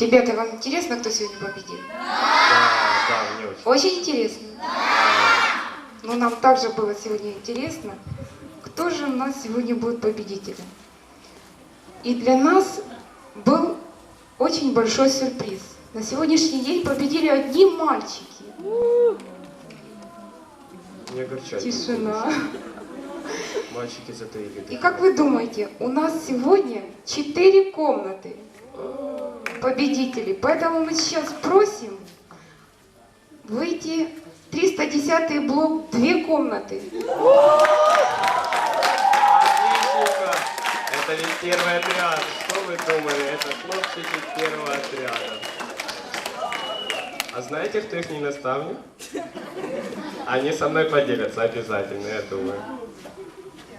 Ребята, вам интересно, кто сегодня победил? Да, да, мне очень. Очень интересно. Но нам также было сегодня интересно, кто же у нас сегодня будет победителем. И для нас был очень большой сюрприз. На сегодняшний день победили одни мальчики. Не огорчайтесь. Тишина. Мальчики затаили. И как вы думаете, у нас сегодня четыре комнаты победителей. Поэтому мы сейчас просим выйти 310 блок, две комнаты. Это ведь первый отряд. Что вы думали? Это хлопчики первого отряда. А знаете, кто их не наставник? Они со мной поделятся обязательно, я думаю.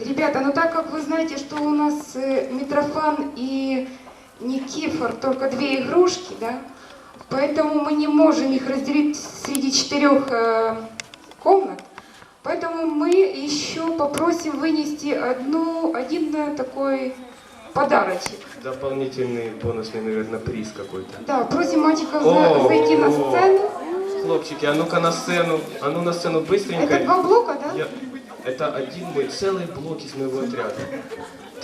Ребята, ну так как вы знаете, что у нас э, Митрофан и Никифор только две игрушки, да, поэтому мы не можем их разделить среди четырех э, комнат. Поэтому мы еще попросим вынести одну, один э, такой подарочек. Дополнительный бонусный, наверное, приз какой-то. Да, просим мальчиков О, зайти на о. сцену. Хлопчики, а ну-ка на сцену. А ну на сцену быстренько. Это два блока, да? Я- Это один мой целый блок из моего отряда.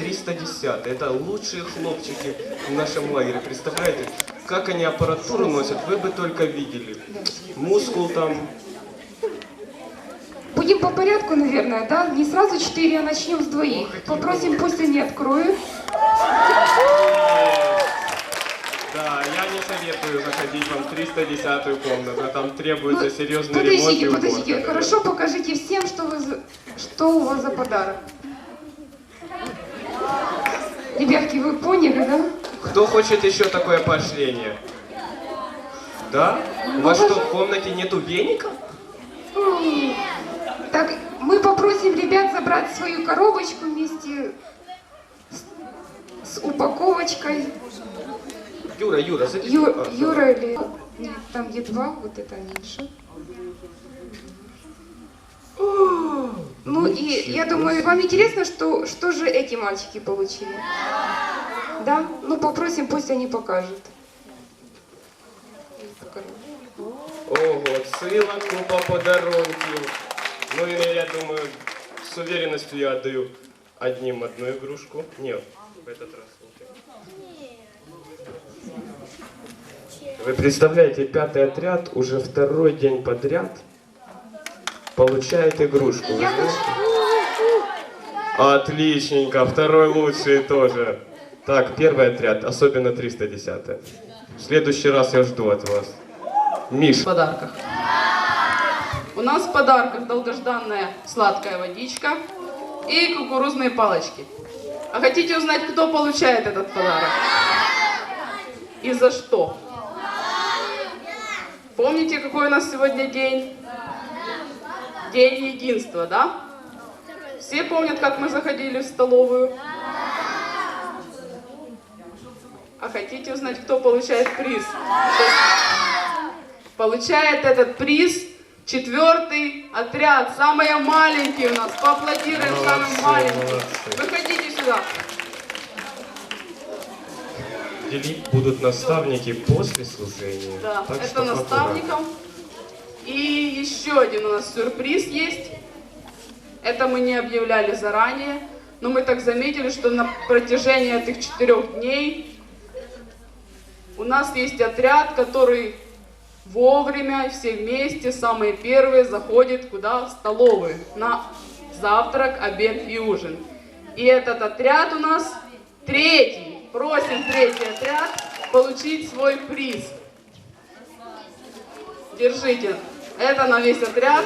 310. Это лучшие хлопчики в нашем лагере. Представляете, как они аппаратуру носят, вы бы только видели. Мускул там. Будем по порядку, наверное, да? Не сразу четыре, а начнем с двоих. Попросим, пусть они откроют. Да, я не советую заходить вам в 310 комнату. Там требуется серьезный ремонт. и подождите, уборка, подождите. наверное. Хорошо, покажите всем, что, вы, что у вас за подарок. Ребятки, вы поняли, да? Кто хочет еще такое поощрение? Да? У вас что, в комнате нету веника? М. Так, мы попросим ребят забрать свою коробочку вместе с, с упаковочкой. Юра, Юра, садись. Ю- Юра или... Нет, там где два, вот это меньше. и я думаю, вам интересно, что, что же эти мальчики получили? Да? Ну попросим, пусть они покажут. Ого, ціла купа подарунків. Ну і я думаю, з уверенностью я отдаю одним одну игрушку. Нет, в этот раз не Вы представляете, пятый отряд уже второй день подряд получает игрушку. Я. Отличненько, второй лучший тоже. Так, первый отряд, особенно 310 В следующий раз я жду от вас. Миш, в подарках. У нас в подарках долгожданная сладкая водичка и кукурузные палочки. А хотите узнать, кто получает этот подарок? И за что? Помните, какой у нас сегодня день? День единства, да? Все помнят, как мы заходили в столовую? А хотите узнать, кто получает приз? Получает этот приз четвертый отряд, самые маленькие у нас. Поаплодируем самым маленьким. молодцы. Выходите сюда. делить будут наставники после служения. Да, Так это что аккуратно. И еще один у нас сюрприз есть. Это мы не объявляли заранее, но мы так заметили, что на протяжении этих четырех дней у нас есть отряд, который вовремя, все вместе, самые первые, заходит куда? В столовую. На завтрак, обед и ужин. И этот отряд у нас третий. Просим третий отряд получить свой приз. Держите. Это на весь отряд.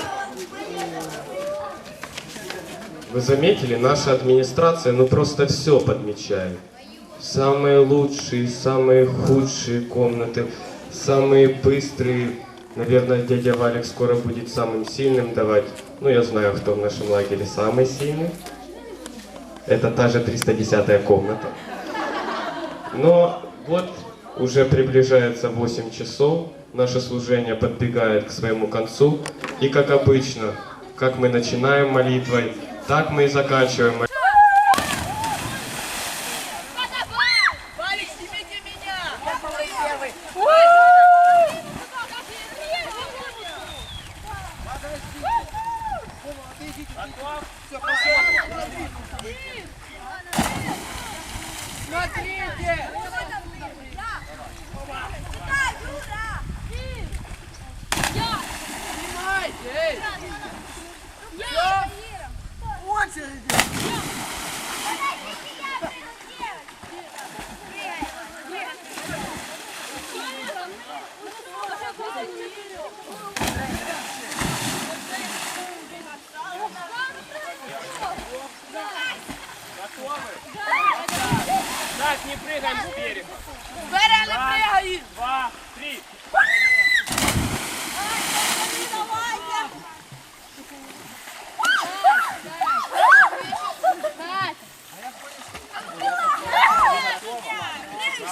Вы заметили, наша администрация ну просто все подмечает. Самые лучшие, самые худшие комнаты, самые быстрые. Наверное, дядя Валик скоро будет самым сильным давать. Ну, я знаю, кто в нашем лагере самый сильный. Это та же 310 комната. Но вот уже приближается 8 часов, наше служение подбегает к своему концу. И как обычно, как мы начинаем молитвой, так мы и заканчиваем молитвой. Валик, снимите меня! Я самый первый! Так, не прыгаем с берега. Бере, не пригай! Два, три. Ну что,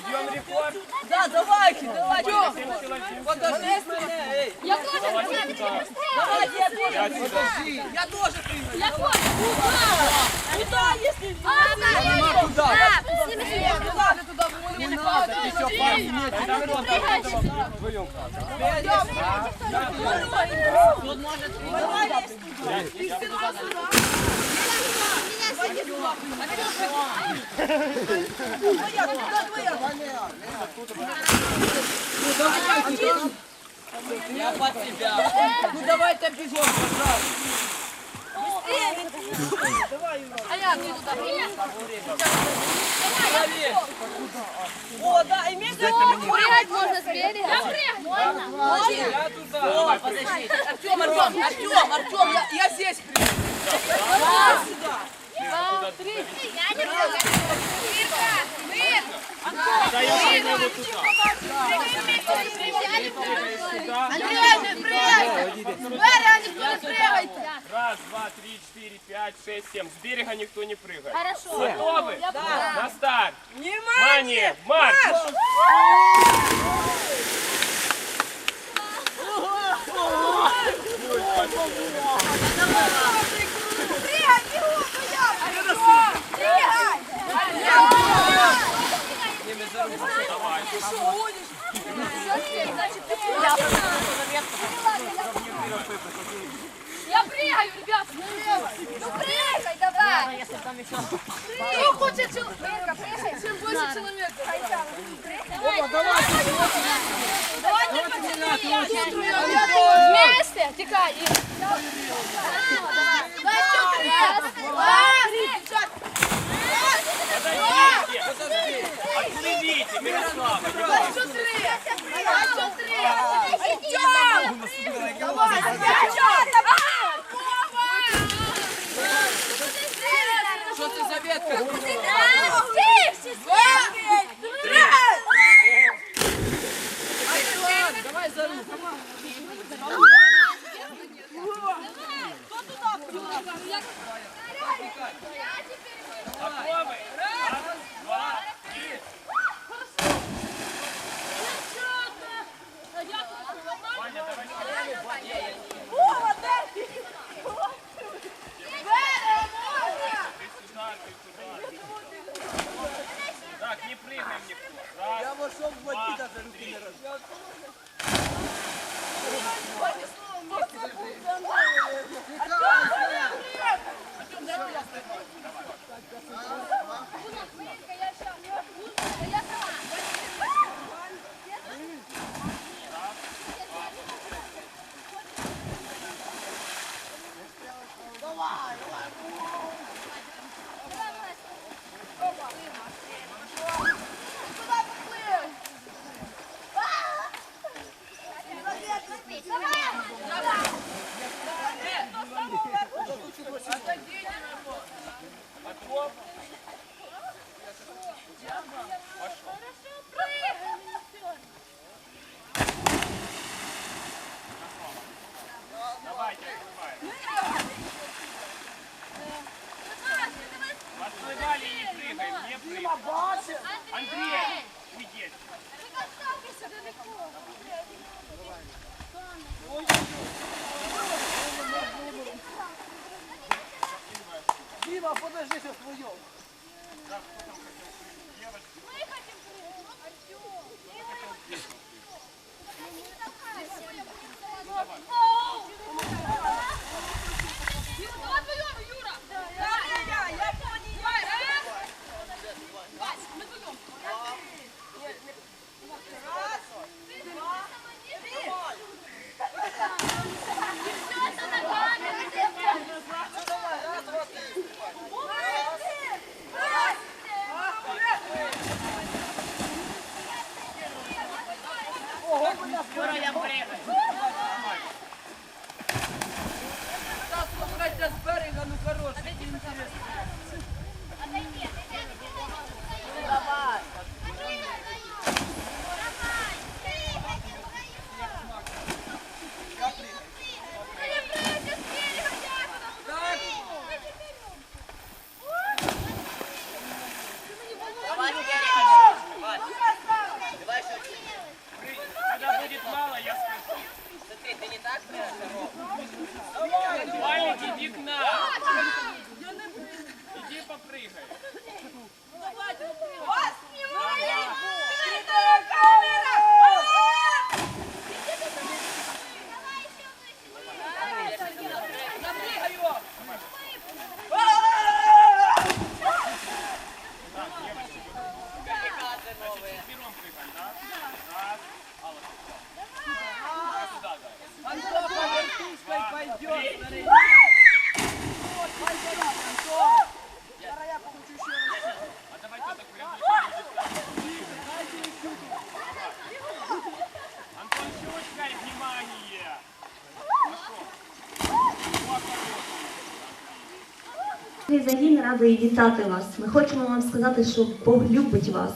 бьем рекорд? Да, давайте, давайте. Семь человек. Подожди мене, ей. Я тоже Давайте сюда. Давайте, я тоже Пять прыгаю. сюда. Я тоже прыгаю. Я тоже. Куда, если... А, Я под тебя. Ну давай-то бегом, пожалуйста. А я ты туда. О, да, и между Прыгать можно с берега. Я прыгать. Можно. Я туда. О, подожди. Артем, Артем, Артем, Артем, я, я здесь приду. Давай сюда. Два, три. Я не прыгаю. Раз, два, три, четыре, пять, шесть, семь. С берега никто не прыгает. Хорошо. Готовы? Да. На старт. Внимание! Внимание! Марш! Я прыгаю, ребята. Ну прыгай, давай. Кто хочет человека? Чем больше человек. Давай, давай. Вместе. Тикай. Давай, раз, два, три. Подождите. Отплывите, Мирослава. не бойся. Yeah, Цей загін радий вітати вас. Ми хочемо вам сказати, що Бог любить вас.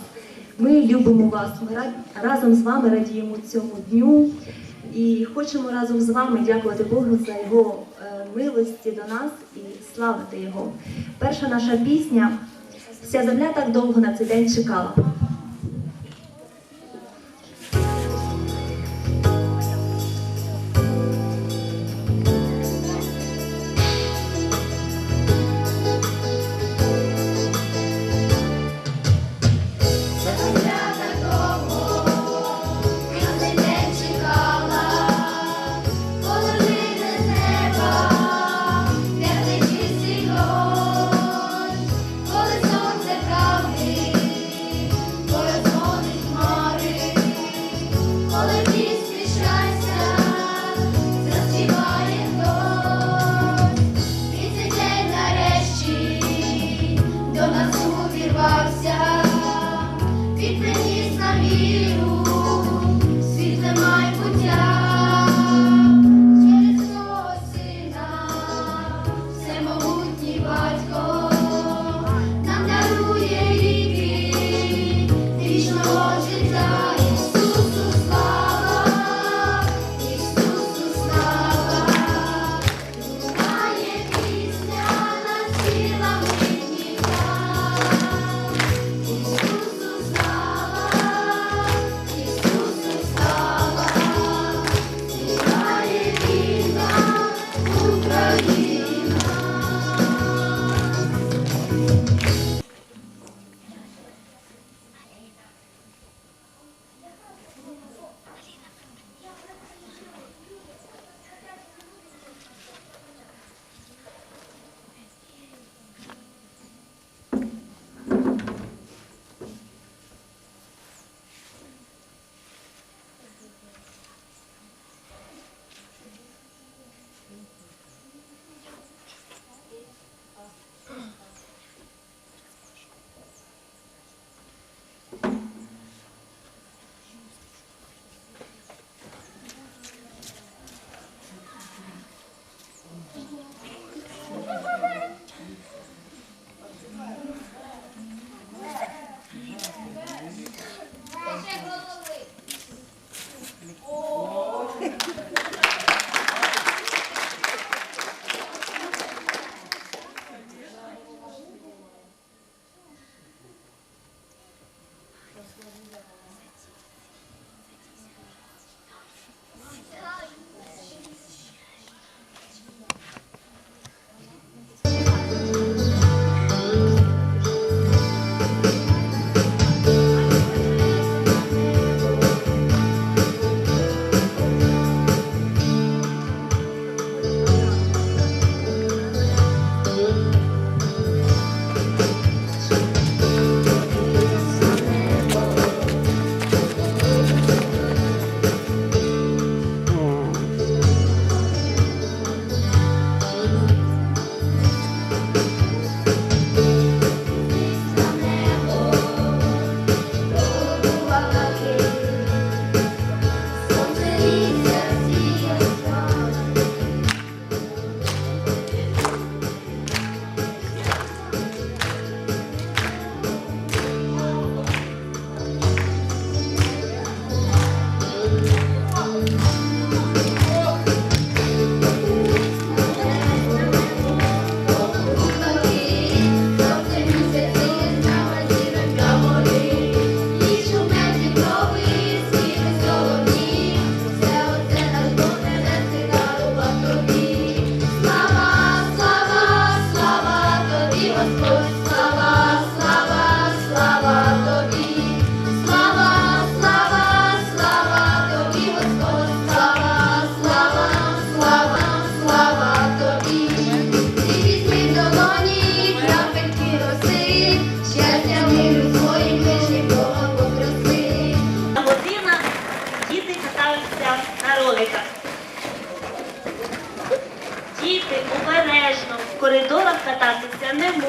Ми любимо вас. Ми разом з вами радіємо цьому дню і хочемо разом з вами дякувати Богу за його е, милості до нас і славити Його. Перша наша пісня Вся земля так довго на цей день чекала.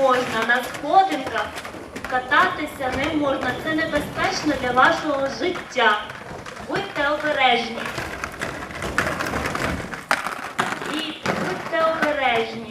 Можна, на сходинках кататися не можна. Це небезпечно для вашого життя. Будьте обережні. І будьте обережні.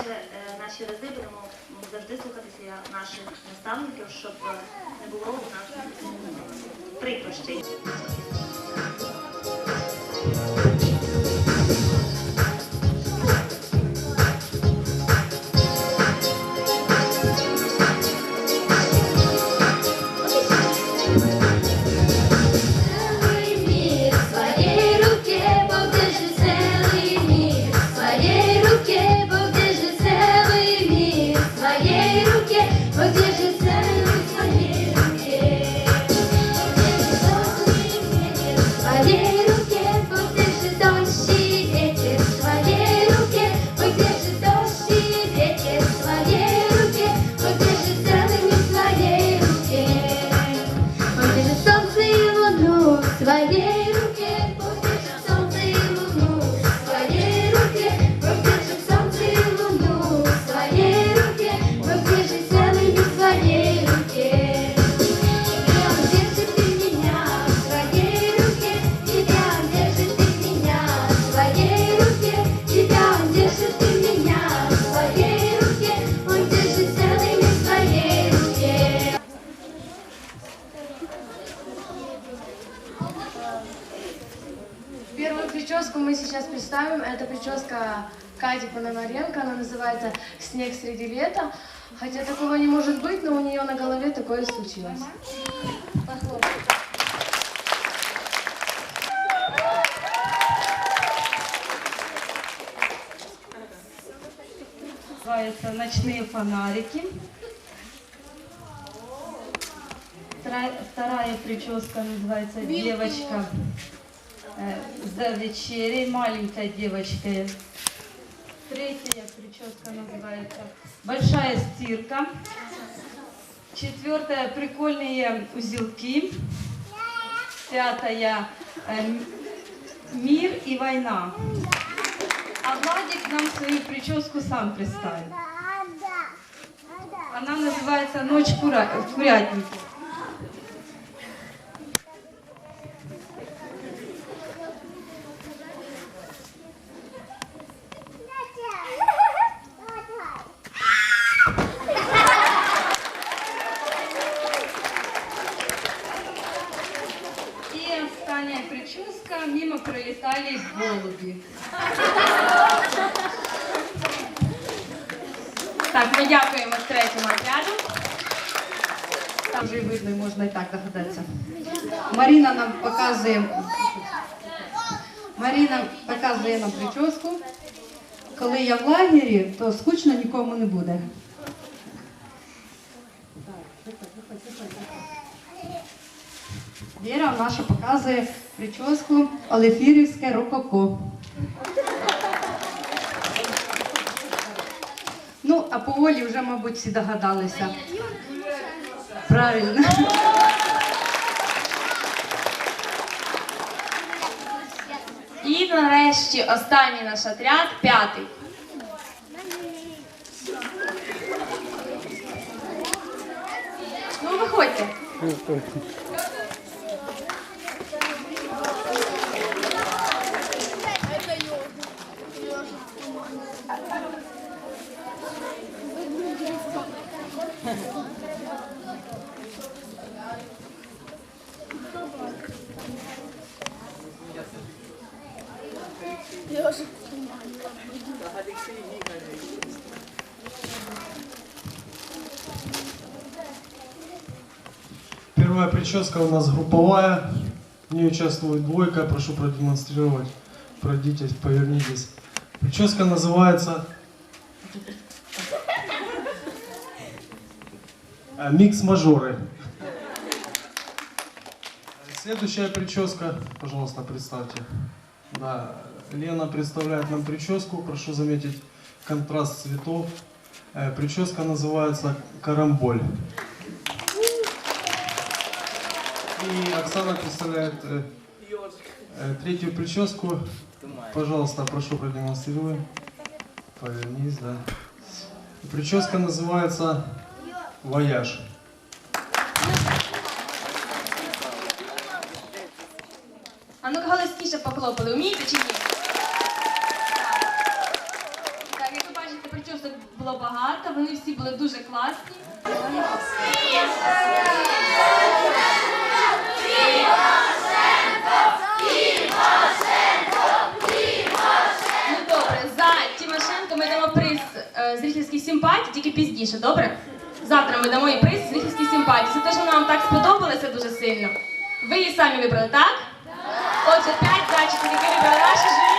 в слідуючі е, наші рази будемо завжди слухатися наших наставників, щоб е, не було у нас прикрощень. «Снег среди лета». Хотя такого не может быть, но у нее на голове такое случилось. Называется «Ночные фонарики». Вторая, вторая прическа называется «Девочка э, за вечерей», маленькая девочка. Прическа называется «Большая стирка». Четвертая «Прикольные узелки». Пятая э, «Мир и война». А Владик нам свою прическу сам представит. Она называется «Ночь в курятнике». Ми дякуємо третьому отряду. Там вже видно, можна і так догадатися. Маріна нам показує. Маріна показує нам прическу. Коли я в лагері, то скучно нікому не буде. Віра наша показує прическу Олефірівське рококо. А по Олі вже, мабуть, всі догадалися. Правильно. І нарешті останній наш отряд, п'ятий. Ну, виходьте. Первая прическа у нас групповая. В ней участвует двойка. Прошу продемонстрировать. Пройдитесь, повернитесь. Прическа называется э, Микс мажоры. Следующая прическа, пожалуйста, представьте. Да, Лена представляет нам прическу. Прошу заметить контраст цветов. Э, Прическа называется карамболь. И Оксана представляет э, э, третью прическу. Пожалуйста, прошу продемонстрируй. Повернись, да. Прическа называется «Вояж». А ну-ка голосніше похлопали, вмієте чи ні? Багато, вони всі були дуже класні. Ну добре, за Тимошенко ми дамо приз е, зрительських симпатій, тільки пізніше, добре? Завтра ми дамо їй приз зрительських симпатій. За те, що вам так сподобалася дуже сильно. Ви її самі вибрали, так? Отже, п'ять зайчиків, які вибрали наше журі.